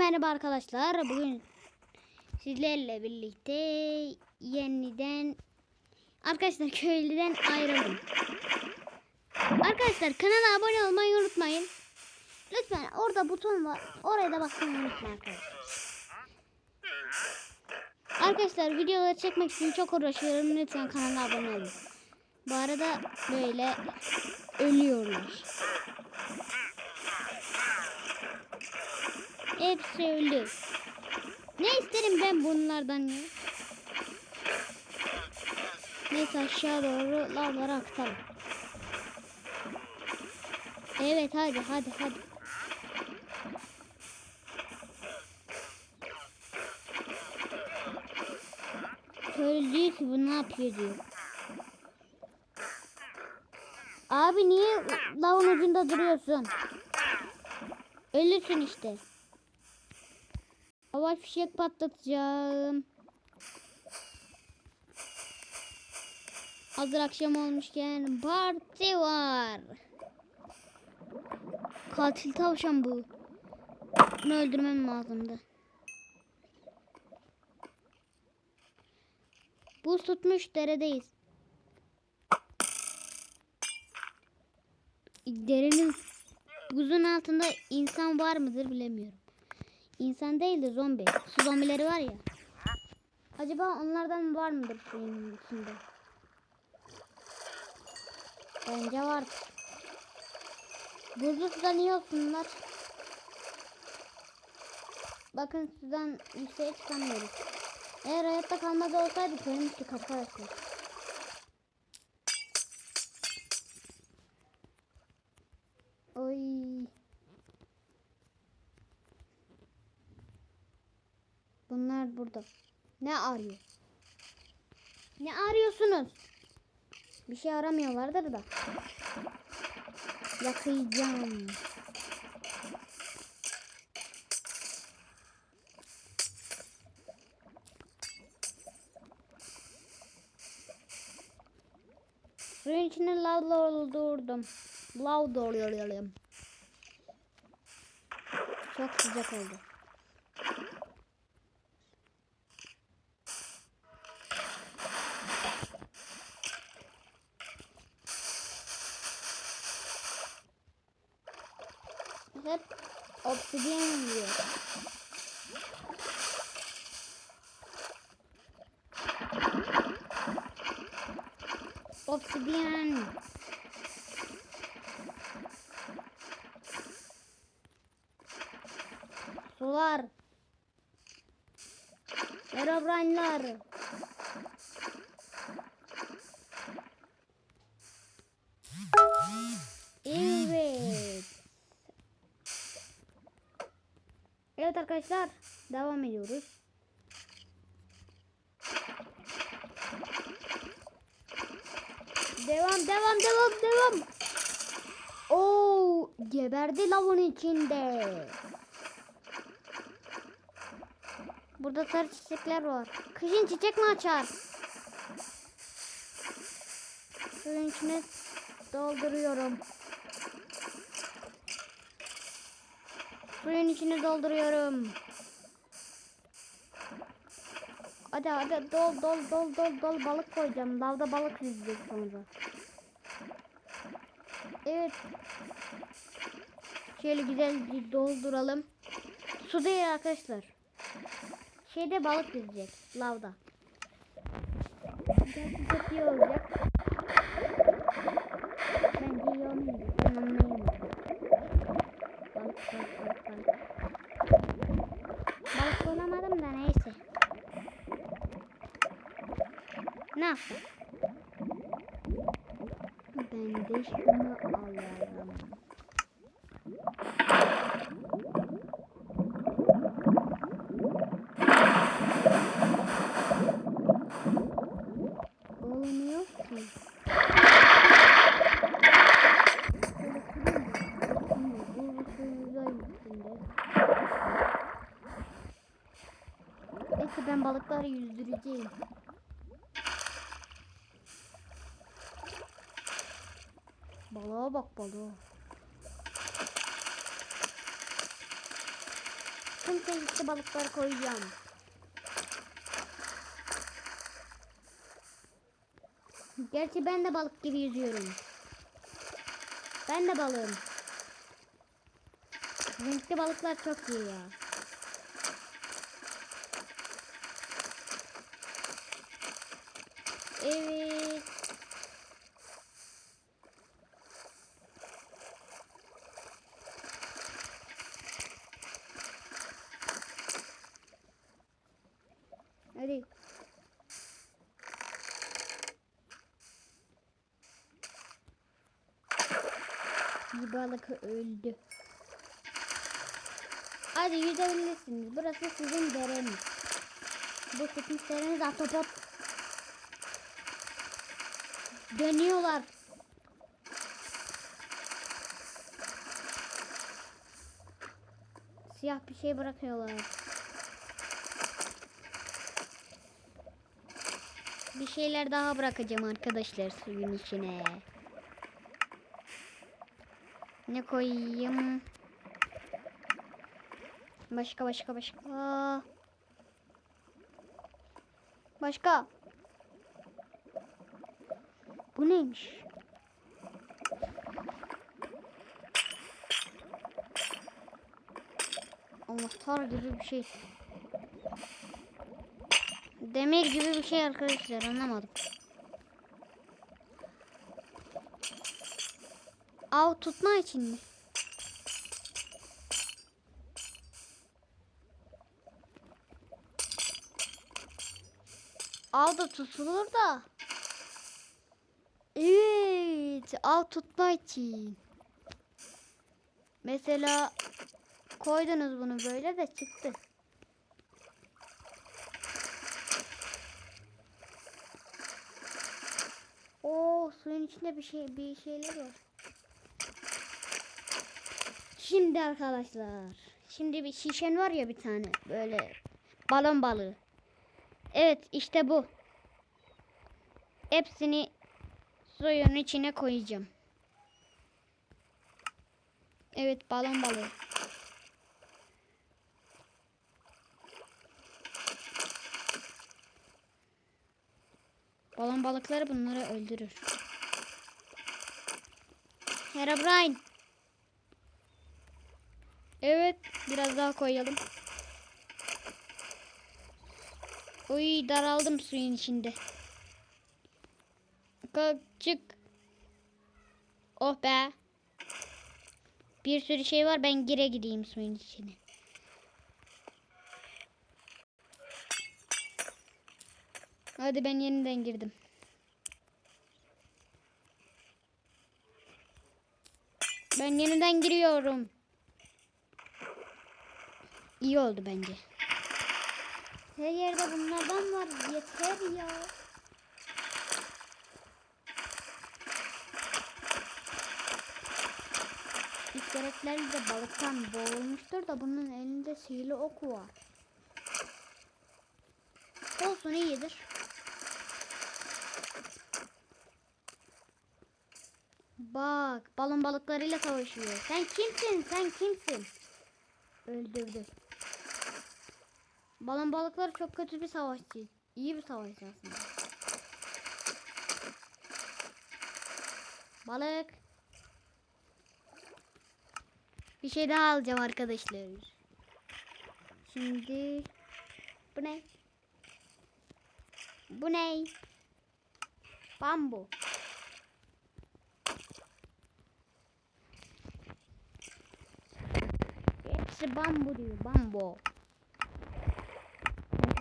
merhaba arkadaşlar. Bugün sizlerle birlikte yeniden arkadaşlar köylüden ayrıldım. Arkadaşlar kanala abone olmayı unutmayın. Lütfen orada buton var. Oraya da basmayı unutmayın arkadaşlar. Arkadaşlar videoları çekmek için çok uğraşıyorum. Lütfen kanala abone olun. Bu arada böyle ölüyorlar. Hepsi öldü. Ne isterim ben bunlardan ya? Neyse aşağı doğru lavlara aktarım. Evet hadi hadi hadi. Köylü diyor ki bu ne yapıyor diyor. Abi niye lavın ucunda duruyorsun? Ölürsün işte. Hava fişek patlatacağım. Hazır akşam olmuşken parti var. Katil tavşan bu. Bunu öldürmem lazımdı. Buz tutmuş deredeyiz. Derenin buzun altında insan var mıdır bilemiyorum. İnsan değil de zombi. Su zombileri var ya. Acaba onlardan var mıdır suyun içinde? Bence var. Buzlu sudan iyi olsunlar. Bakın sudan yükseğe çıkamıyoruz. Eğer hayatta kalmaz olsaydı ölmüştük arkadaşlar. Burada. Ne arıyor? Ne arıyorsunuz? Bir şey aramıyorlardır da. Yakayacağım. Suyun içine lav doldurdum. Lav dolduruyorum. Çok sıcak oldu. Obsidiyen diyor. Obsidiyen. Sular. Erobraylar. Evet. Evet arkadaşlar devam ediyoruz. Devam devam devam devam. Oo geberdi lavun içinde. Burada sarı çiçekler var. Kışın çiçek mi açar? Suyun içine dolduruyorum. Suyun içine dolduruyorum. Hadi hadi dol dol dol dol dol balık koyacağım. Lavda balık yüzecek sonra. Evet. Şöyle güzel bir dolduralım. Su değil arkadaşlar. Şeyde balık yüzecek. Lavda. Belki çok iyi olacak. Bence iyi olmayacak. Ben anlayamadım. Balık balık balık balık. Balık bulamadım da neyse. Ne yapsın? Ben de şunu alalım. Olmuyor ki. Ben balıkları yüzdüreceğim. Balığa bak balığa. tüm çeşitli balıkları koyacağım. Gerçi ben de balık gibi yüzüyorum. Ben de balığım. Renkli balıklar çok iyi ya. Evet. Hadi. Balık öldü. Hadi yüzebilirsiniz. Burası sizin dereniz. Bu tutmuş dereniz ahtapot. Dönüyorlar. Siyah bir şey bırakıyorlar. Bir şeyler daha bırakacağım arkadaşlar suyun içine. Ne koyayım? Başka başka başka. Başka. Bu neymiş? Anahtar gibi bir şey. Demir gibi bir şey arkadaşlar anlamadım. Av tutma için mi? Av da tutulur da. Evet, av tutma için. Mesela koydunuz bunu böyle de çıktı. Oo, suyun içinde bir şey bir şeyler var. Şimdi arkadaşlar. Şimdi bir şişen var ya bir tane böyle balon balığı. Evet işte bu. Hepsini suyun içine koyacağım. Evet balon balığı. Balon balıkları bunları öldürür. Herobrine. Evet biraz daha koyalım. Uy daraldım suyun içinde. Kalk çık. Oh be. Bir sürü şey var ben gire gideyim suyun içine. Hadi ben yeniden girdim. Ben yeniden giriyorum. İyi oldu bence. Her yerde bunlardan var. Yeter ya. İskeletler de balıktan boğulmuştur da bunun elinde sihirli oku var. Olsun iyidir. Bak balon balıklarıyla savaşıyor. Sen kimsin? Sen kimsin? Öldürdü. Balon balıkları çok kötü bir savaşçı. İyi bir savaşçı aslında. Balık. Bir şey daha alacağım arkadaşlar. Şimdi bu ne? Bu ne? Bambu. Hepsi bambu diyor. Bambu.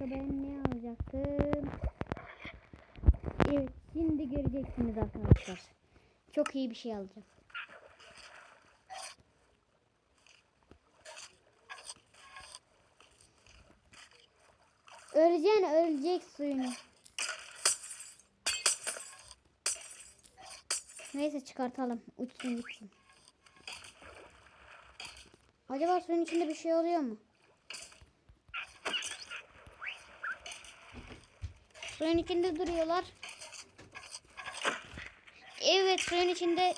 Başka ben ne alacaktım? Evet şimdi göreceksiniz arkadaşlar. Çok iyi bir şey alacağım. Öleceksin ölecek suyunu. Neyse çıkartalım. Uçsun gitsin. Acaba suyun içinde bir şey oluyor mu? Suyun içinde duruyorlar. Evet suyun içinde.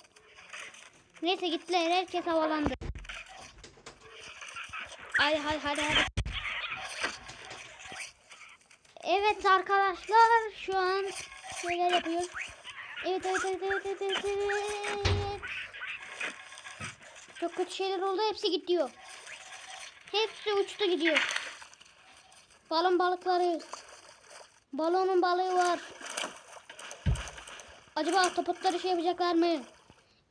Neyse gittiler. Herkes havalandı. Hadi hadi hadi hadi. Evet arkadaşlar şu an şeyler yapıyoruz. Evet evet evet evet evet evet. evet. Çok kötü şeyler oldu hepsi gidiyor. Hepsi uçtu gidiyor. Balon balıkları. Balonun balığı var. Acaba ahtapotları şey yapacaklar mı?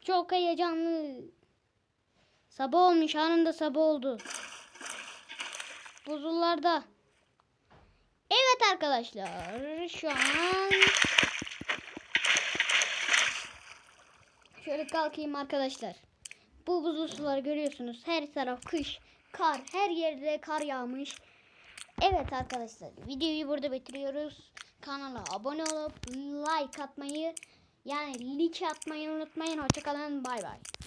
Çok heyecanlı. Sabah olmuş anında sabah oldu. Buzullarda. Evet arkadaşlar şu an şöyle kalkayım arkadaşlar. Bu buzlu suları görüyorsunuz. Her taraf kış, kar, her yerde kar yağmış. Evet arkadaşlar videoyu burada bitiriyoruz. Kanala abone olup like atmayı yani like atmayı unutmayın. Hoşçakalın. Bay bay.